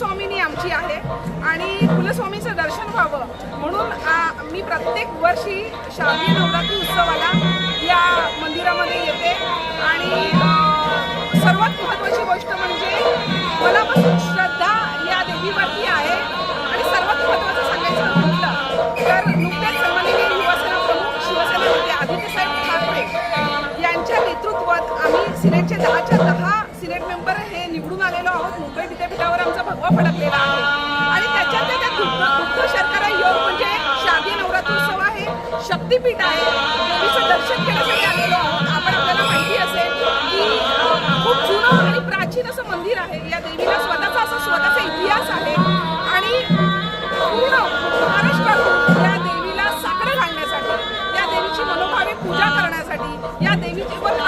कुलस्वामिनी आमची आहे आणि कुलस्वामीचं दर्शन व्हावं म्हणून मी प्रत्येक वर्षी शारदीय नवरात्री उत्सवाला या मंदिरामध्ये येते. आणि सर्वात महत्त्वाची गोष्ट म्हणजे मनापासून श्रद्धा या देवीवरती आहे. आणि सर्वात महत्त्वाचं सांगायचं म्हटलं तर नुकत्याच सन्माननीय युवासेना प्रमुख शिवसेना नेते आदित्यसाहेब ठाकरे यांच्या नेतृत्वात आम्ही सिनेटचे दहाच्या दहा सिनेट मेंबर हे निवडून आलेलो आहोत. मुंबई विद्यापीठावर आमचं फडकलेला आहे. आणि त्याच्यात त्यात दुग्ध दुग्ध शर्करा योग म्हणजे शादी नवरात्रोत्सव आहे शक्तीपीठ आहे. देवीचं दर्शन घेण्यासाठी आलेलो आहोत. आपण आपल्याला माहिती असेल की खूप जुनं आणि प्राचीन असं मंदिर आहे. या देवीला स्वतःचा असं स्वतःचा इतिहास आहे. आणि पूर्ण महाराष्ट्रातून या देवीला साकडं घालण्यासाठी या देवीची मनोभावे पूजा करण्यासाठी या देवीवर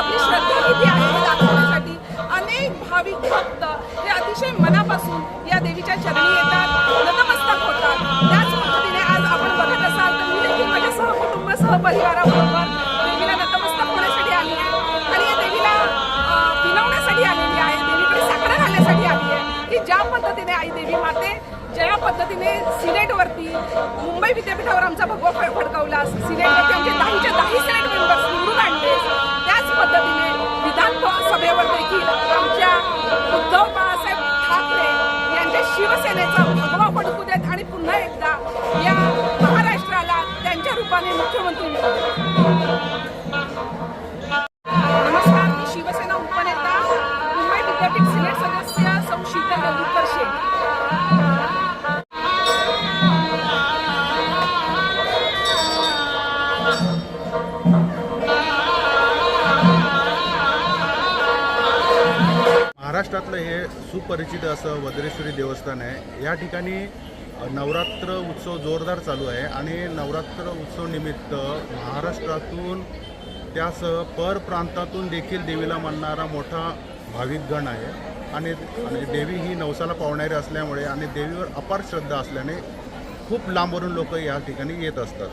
भाविक भक्त हे अतिशय मनापासून या देवीच्या चरणी येतात नतमस्तक होतात. त्याच पद्धतीने आज आपण बघत असाल तर मी देखील माझ्या सहकुटुंब सहपरिवाराबरोबर देवीला नतमस्तक होण्यासाठी आली आहे. आणि या देवीला अं, विनवण्यासाठी आलेली आहे देवीकडे साखर घालण्यासाठी आली आहे. की ज्या पद्धतीने आई देवी माते ज्या पद्धतीने सिनेटवरती मुंबई विद्यापीठावर आमचा भगवा फडकावला सिनेट शिवसेनेचा भगवा फडकू देत आणि पुन्हा एकदा या महाराष्ट्राला त्यांच्या रूपाने मुख्यमंत्री नमस्कार मी शिवसेना उपनेता मुंबई विद्यापीठ सिनेट सदस्य महाराष्ट्रातलं हे सुपरिचित असं वज्रेश्वरी देवस्थान आहे. या ठिकाणी नवरात्र उत्सव जोरदार चालू आहे आणि नवरात्र उत्सव निमित्त महाराष्ट्रातून त्यासह पर प्रांतातून देखील देवीला मानणारा मोठा भाविक गण आहे. आणि आणि देवी ही नवसाला पावणारी असल्यामुळे आणि देवीवर अपार श्रद्धा असल्याने खूप लांबवरून लोक या ठिकाणी येत असतात.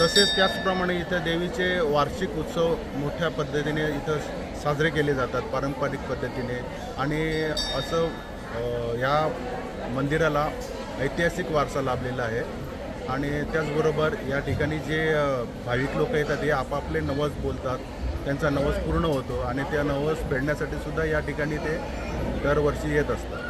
तसेच त्याचप्रमाणे इथं देवीचे वार्षिक उत्सव मोठ्या पद्धतीने इथं साजरे केले जातात पारंपरिक पद्धतीने. आणि असं ह्या मंदिराला ऐतिहासिक वारसा लाभलेला आहे. आणि त्याचबरोबर या ठिकाणी जे भाविक लोक येतात हे आपापले नवस बोलतात. त्यांचा नवस पूर्ण होतो आणि त्या नवस फेडण्यासाठी सुद्धा या ठिकाणी ते दरवर्षी येत असतात.